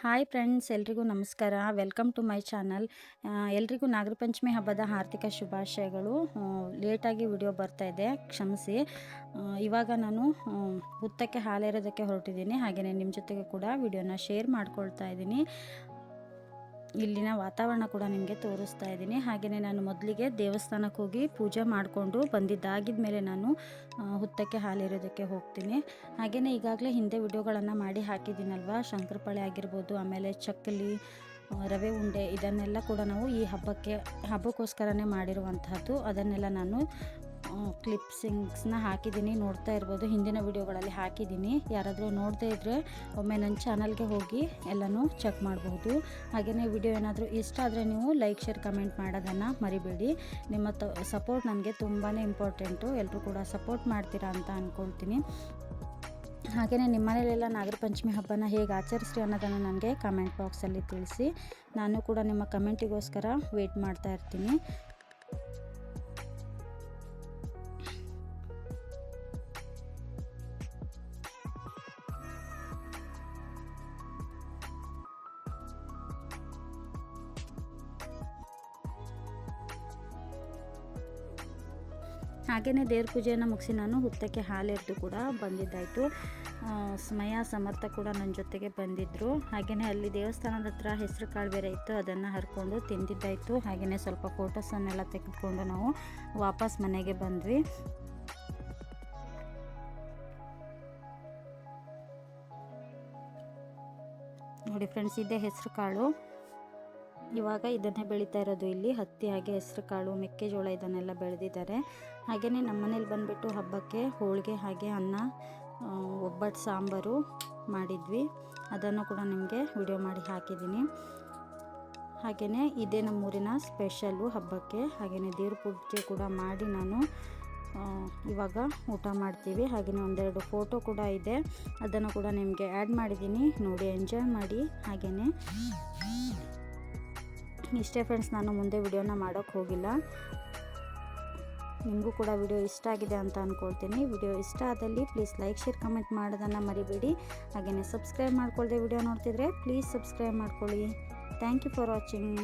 Hi friends, ಎಲ್ರಿಗೂ ನಮಸ್ಕಾರ. Welcome to my channel. ಎಲ್ರಿಗೂ ನಾಗರ ಪಂಚಮಿ ಹಬ್ಬದ ಆರ್ಥಿಕ ಶುಭಾಶಯಗಳು. ಲೇಟಾಗಿ ವಿಡಿಯೋ ಬರ್ತಾ ಇದೆ, ಕ್ಷಮಿಸಿ. ಇವಾಗ ನಾನು ಹುತ್ತಕ್ಕೆ ಹಾಲೇರೋದಕ್ಕೆ ಹೊರಟಿದ್ದೀನಿ. ಹಾಗೆಯೇ ನಿಮ್ಮ ಜೊತೆಗೆ ಕೂಡ ವಿಡಿಯೋನ ಶೇರ್ ಮಾಡ್ಕೊಳ್ತಾ ಇದ್ದೀನಿ. ಇಲ್ಲಿನ ವಾತಾವರಣ ಕೂಡ ನಿಮಗೆ ತೋರಿಸ್ತಾ ಇದ್ದೀನಿ. ಹಾಗೆಯೇ ನಾನು ಮೊದಲಿಗೆ ದೇವಸ್ಥಾನಕ್ಕೆ ಹೋಗಿ ಪೂಜೆ ಮಾಡಿಕೊಂಡು ಬಂದಿದ್ದಾಗಿದ್ದ ಮೇಲೆ ನಾನು ಹುತ್ತಕ್ಕೆ ಹಾಲಿರೋದಕ್ಕೆ ಹೋಗ್ತೀನಿ. ಹಾಗೆಯೇ ಈಗಾಗಲೇ ಹಿಂದೆ ವಿಡಿಯೋಗಳನ್ನು ಮಾಡಿ ಹಾಕಿದ್ದೀನಲ್ವ? ಶಂಕರಪಾಳೆ ಆಗಿರ್ಬೋದು, ಆಮೇಲೆ ಚಕ್ಕಲಿ ರವೆ ಉಂಡೆ ಇದನ್ನೆಲ್ಲ ಕೂಡ ನಾವು ಈ ಹಬ್ಬಕ್ಕೆ, ಹಬ್ಬಕ್ಕೋಸ್ಕರನೇ ಮಾಡಿರುವಂತಹದ್ದು. ಅದನ್ನೆಲ್ಲ ನಾನು ಕ್ಲಿಪ್ಸಿಂಗ್ಸ್ನ ಹಾಕಿದ್ದೀನಿ, ನೋಡ್ತಾ ಇರ್ಬೋದು. ಹಿಂದಿನ ವಿಡಿಯೋಗಳಲ್ಲಿ ಹಾಕಿದ್ದೀನಿ. ಯಾರಾದರೂ ನೋಡದೇ ಇದ್ದರೆ ಒಮ್ಮೆ ನನ್ನ ಚಾನಲ್ಗೆ ಹೋಗಿ ಎಲ್ಲನೂ ಚೆಕ್ ಮಾಡಬಹುದು ಹಾಗೆಯೇ ವಿಡಿಯೋ ಏನಾದರೂ ಇಷ್ಟ ಆದರೆ ನೀವು ಲೈಕ್ ಶೇರ್ ಕಮೆಂಟ್ ಮಾಡೋದನ್ನು ಮರಿಬೇಡಿ. ನಿಮ್ಮ ಸಪೋರ್ಟ್ ನನಗೆ ತುಂಬಾ ಇಂಪಾರ್ಟೆಂಟು ಎಲ್ಲರೂ ಕೂಡ ಸಪೋರ್ಟ್ ಮಾಡ್ತೀರಾ ಅಂತ ಅಂದ್ಕೊಳ್ತೀನಿ ಹಾಗೆಯೇ ನಿಮ್ಮ ಮನೇಲೆಲ್ಲ ನಾಗರ ಪಂಚಮಿ ಹಬ್ಬನ ಹೇಗೆ ಆಚರಿಸ್ರಿ ಅನ್ನೋದನ್ನು ನನಗೆ ಕಮೆಂಟ್ ಬಾಕ್ಸಲ್ಲಿ ತಿಳಿಸಿ. ನಾನು ಕೂಡ ನಿಮ್ಮ ಕಮೆಂಟಿಗೋಸ್ಕರ ವೆಯ್ಟ್ ಮಾಡ್ತಾ ಇರ್ತೀನಿ. ಹಾಗೆಯೇ ದೇವ್ರ ಪೂಜೆಯನ್ನು ಮುಗಿಸಿ ನಾನು ಹುತ್ತಕ್ಕೆ ಹಾಲೆರೆದು ಕೂಡ ಬಂದಿದ್ದಾಯಿತು. ಸ್ಮಯ ಸಮರ್ಥ ಕೂಡ ನನ್ನ ಜೊತೆಗೆ ಬಂದಿದ್ದರು ಹಾಗೆಯೇ ಅಲ್ಲಿ ದೇವಸ್ಥಾನದ ಹತ್ರ ಹೆಸರು ಕಾಳು ಬೇರೆ ಇತ್ತು, ಅದನ್ನು ಹರ್ಕೊಂಡು ತಿಂದಿದ್ದಾಯಿತು. ಹಾಗೆಯೇ ಸ್ವಲ್ಪ ಫೋಟೋಸನ್ನೆಲ್ಲ ತೆಗೆದುಕೊಂಡು ನಾವು ವಾಪಸ್ ಮನೆಗೆ ಬಂದ್ವಿ. ನೋಡಿ ಫ್ರೆಂಡ್ಸ್ ಇದೆ ಹೆಸರು ಕಾಳು. ಇವಾಗ ಇದನ್ನೇ ಬೆಳೀತಾ ಇರೋದು ಇಲ್ಲಿ. ಹತ್ತಿ ಹಾಗೆ ಹೆಸರು ಕಾಳು, ಮೆಕ್ಕೆಜೋಳ ಇದನ್ನೆಲ್ಲ ಬೆಳೆದಿದ್ದಾರೆ. ಹಾಗೆಯೇ ನಮ್ಮ ಮನೇಲಿ ಬಂದುಬಿಟ್ಟು ಹಬ್ಬಕ್ಕೆ ಹೋಳಿಗೆ ಹಾಗೆ ಅನ್ನ ಒಬ್ಬಟ್ಟು ಸಾಂಬಾರು ಮಾಡಿದ್ವಿ. ಅದನ್ನು ಕೂಡ ನಿಮಗೆ ವಿಡಿಯೋ ಮಾಡಿ ಹಾಕಿದ್ದೀನಿ. ಹಾಗೆಯೇ ಇದೇ ನಮ್ಮೂರಿನ ಸ್ಪೆಷಲ್ಲು ಹಬ್ಬಕ್ಕೆ. ಹಾಗೆಯೇ ದೇವ್ರ ಪೂಜೆ ಕೂಡ ಮಾಡಿ ನಾನು ಇವಾಗ ಊಟ ಮಾಡ್ತೀವಿ. ಹಾಗೆಯೇ ಒಂದೆರಡು ಫೋಟೋ ಕೂಡ ಇದೆ. ಅದನ್ನು ಕೂಡ ನಿಮಗೆ ಆ್ಯಡ್ ಮಾಡಿದ್ದೀನಿ. ನೋಡಿ ಎಂಜಾಯ್ ಮಾಡಿ. ಹಾಗೆಯೇ ಇಷ್ಟೇ ಫ್ರೆಂಡ್ಸ್ ನಾನು ಮುಂದೆ ವಿಡಿಯೋನ ಮಾಡೋಕ್ಕೆ ಹೋಗಿಲ್ಲ. ನಿಮಗೂ ಕೂಡ ವಿಡಿಯೋ ಇಷ್ಟ ಆಗಿದೆ ಅಂತ ಅಂದ್ಕೊಳ್ತೀನಿ ವಿಡಿಯೋ ಇಷ್ಟ ಆದಲ್ಲಿ ಪ್ಲೀಸ್ ಲೈಕ್ ಶೇರ್ ಕಮೆಂಟ್ ಮಾಡೋದನ್ನು ಮರಿಬೇಡಿ. ಹಾಗೆಯೇ ಸಬ್ಸ್ಕ್ರೈಬ್ ಮಾಡ್ಕೊಳ್ಳದೆ ವಿಡಿಯೋ ನೋಡ್ತಿದ್ರೆ ಪ್ಲೀಸ್ ಸಬ್ಸ್ಕ್ರೈಬ್ ಮಾಡ್ಕೊಳ್ಳಿ. Thank you for watching